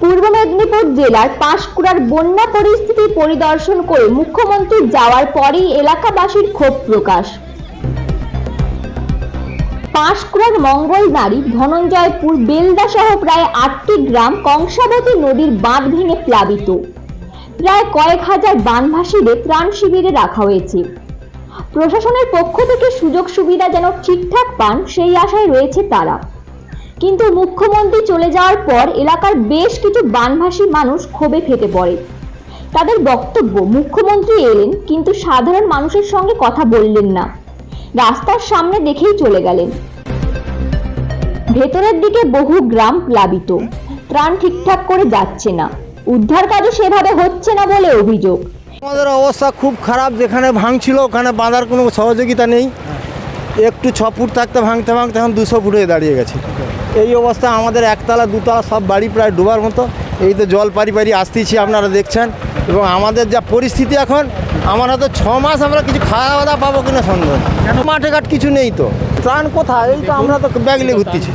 পূর্ব মেদিনীপুর জেলার পাঁশকুড়ার বন্যা পরিস্থিতি পরিদর্শন করে মুখ্যমন্ত্রী যাওয়ার পরেই এলাকাবাসীর ক্ষোভ প্রকাশ। পাঁশকুড়ার মঙ্গল নারী ধনঞ্জয়পুর বেলদা সহ প্রায় আটটি গ্রাম কংসাবতী নদীর বাঁধ ভেঙে প্লাবিত। প্রায় কয়েক হাজার বানভাসীদের ত্রাণ শিবিরে রাখা হয়েছে। প্রশাসনের পক্ষ থেকে সুযোগ সুবিধা যেন ঠিকঠাক পান, সেই আশায় রয়েছে তারা। কিন্তু মুখ্যমন্ত্রী চলে যাওয়ার পর এলাকার বেশ কিছু বানভাসী মানুষ ক্ষোভে ফেটে পড়ে। তাদের বক্তব্য, মুখ্যমন্ত্রী এলেন, কিন্তু সাধারণ মানুষের সঙ্গে কথা বললেন না। রাস্তার সামনে দেখেই চলে গেলেন। ভেতরের দিকে বহু গ্রাম প্লাবিত। ত্রাণ ঠিকঠাক করে যাচ্ছে না। উদ্ধার কাজও সেভাবে হচ্ছে না বলে অভিযোগ। আমাদের অবস্থা খুব খারাপ, যেখানে ভাঙছিল ওখানে বাঁধার কোনো সহযোগিতা নেই। একটু ছ ফুট থাকতে ভাঙতে ভাঙতে এখন দুশো ফুট হয়ে দাঁড়িয়ে গেছে। এই অবস্থা আমাদের একতলা দুতলা সব বাড়ি প্রায় ডোবার মতো। এই তো জল পারি পারি আসতেছি আপনারা দেখছেন। এবং আমাদের যা পরিস্থিতি এখন আমার হয়তো ছ মাস আমরা কিছু খাওয়া দাওয়া পাবো কিনা সন্দেহ। মাঠে ঘাট কিছু নেই তো। ত্রাণ কোথায়? এই তো আমরা তো ব্যাগ নিয়ে ঘুরতেছি।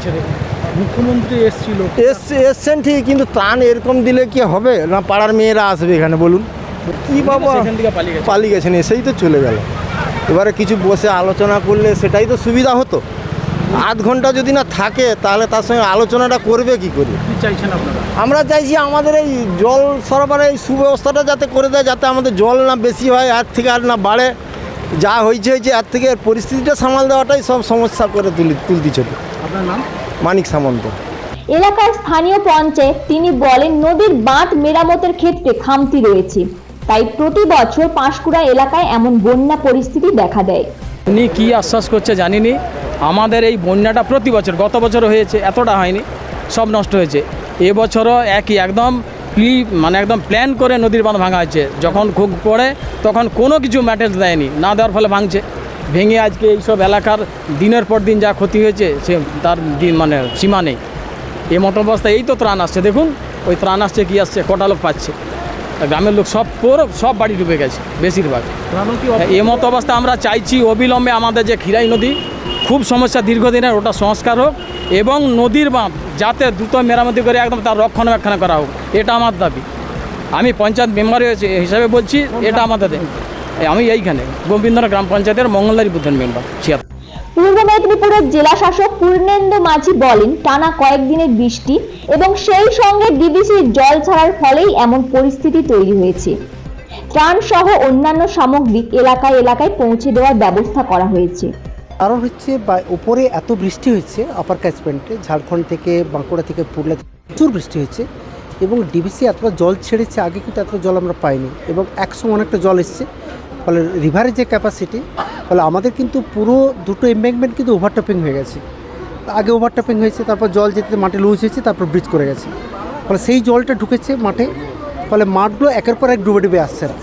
মুখ্যমন্ত্রী এসেছিল। এসছে এসছেন ঠিক কিন্তু ত্রাণ এরকম দিলে কি হবে? না পাড়ার মেয়েরা আসবে এখানে বলুন। কি গেছে। পালিয়ে গেছেন এসেই তো চলে গেল। এবারে কিছু বসে আলোচনা করলে সেটাই তো সুবিধা হতো। আধ ঘণ্টা যদি না থাকে তাহলে তার সঙ্গে আলোচনাটা করবে কি করে? আমরা চাইছি আমাদের এই জল সরবরাহ এই সুব্যবস্থাটা যাতে করে দেয় যাতে আমাদের জল না বেশি হয় আর থেকে আর না বাড়ে। যা হয়েছে হয়েছে আর থেকে পরিস্থিতিটা সামাল দেওয়াটাই সব সমস্যা করে তুলি তুলতে ছিল নাম? মানিক সামন্ত। এলাকার স্থানীয় পঞ্চায়েত তিনি বলেন নদীর বাঁধ মেরামতের ক্ষেত্রে খামতি রয়েছে। তাই প্রতি বছর পাঁশকুড়া এলাকায় এমন বন্যা পরিস্থিতি দেখা দেয়। উনি কী আশ্বাস করছে জানিনি। আমাদের এই বন্যাটা প্রতি বছর, গত বছর হয়েছে, এতটা হয়নি, সব নষ্ট হয়েছে। এবছরও একই, একদম প্লি মানে একদম প্ল্যান করে নদীর বাঁধ ভাঙা হয়েছে। যখন খুব পড়ে, তখন কোনো কিছু ম্যাটেরিয়াল দেয়নি, না দেওয়ার ফলে ভাঙছে। ভেঙে আজকে এইসব এলাকার দিনের পর দিন যা ক্ষতি হয়েছে, সে তার দিন মানে সীমা নেই। এই মতো অবস্থায় এই তো ত্রাণ আসছে, দেখুন, ওই ত্রাণ আসছে, কী আসছে, কটা লোক পাচ্ছে। গ্রামের লোক সব পুরো সব বাড়ি ডুবে গেছে বেশিরভাগ। এ মতো অবস্থা আমরা চাইছি অবিলম্বে আমাদের যে খিরাই নদী খুব সমস্যা দীর্ঘদিনের ওটা সংস্কার হোক এবং নদীর বাঁধ যাতে দ্রুত মেরামতি করে একদম তার রক্ষণাবেক্ষণ করা হোক এটা আমার দাবি। আমি পঞ্চায়েত মেম্বার হিসাবে বলছি এটা আমাদের। আমি এইখানে গোবিন্দর গ্রাম পঞ্চায়েতের মঙ্গলদারি বুদ্ধের মেম্বার ছিয়াত্তর। পূর্ব মেদিনীপুরের জেলা শাসক পূর্ণেন্দু মাঝি বলেন, টানা কয়েকদিনের বৃষ্টি এবং সেই সঙ্গে ডিবিসির জল ছাড়ার ফলেই এমন পরিস্থিতি তৈরি হয়েছে। ত্রাণ সহ অন্যান্য সামগ্রী এলাকায় এলাকায় পৌঁছে দেওয়ার ব্যবস্থা করা হয়েছে। কারণ হচ্ছে বা উপরে এত বৃষ্টি হয়েছে আপার ক্যাচমেন্টে ঝাড়খণ্ড থেকে বাঁকুড়া থেকে পুরুলিয়া প্রচুর বৃষ্টি হয়েছে এবং ডিবিসি এতটা জল ছেড়েছে, আগে কিন্তু এত জল আমরা পাইনি এবং একসময় অনেকটা জল এসছে, ফলে রিভারের যে ক্যাপাসিটি ফলে আমাদের কিন্তু পুরো দুটো এম্বেঙ্কমেন্ট কিন্তু ওভারটপিং হয়ে গেছে। আগে ওভারটপিং হয়েছে, তারপর জল যেতে মাঠে লুজ হয়েছে, তারপর ব্রিজ করে গেছে। ফলে সেই জলটা ঢুকেছে মাঠে, ফলে মাঠগুলো একের পর এক ডুবে ডুবে আসছে না।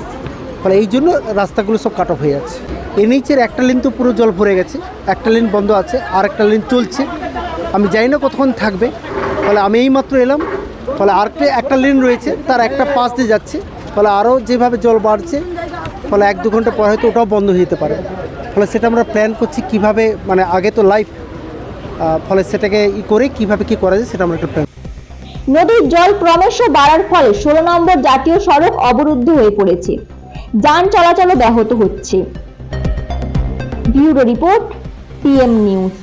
ফলে এই জন্য রাস্তাগুলো সব কাট অফ হয়ে যাচ্ছে। এনএইচের একটা লিন তো পুরো জল ভরে গেছে, একটা লিন বন্ধ আছে, আর একটা লিন চলছে। আমি জানি না কতক্ষণ থাকবে, ফলে আমি এইমাত্র এলাম, ফলে আরেকটা একটা লিন রয়েছে, তার একটা পাশ দিয়ে যাচ্ছে, ফলে আরও যেভাবে জল বাড়ছে, ফলে এক দু ঘণ্টা পর হয়তো ওটাও বন্ধ হয়ে যেতে পারে। ফলে সেটা আমরা প্ল্যান করছি কীভাবে মানে আগে তো লাইফ ফলে সেটাকে ই করে কীভাবে কি করা যায় সেটা আমরা একটা প্ল্যান নদীর জল ক্রমশ বাড়ার ফলে ষোলো নম্বর জাতীয় সড়ক অবরুদ্ধ হয়ে পড়েছে। যান চলাচলও ব্যাহত হচ্ছে। Bureau report PM news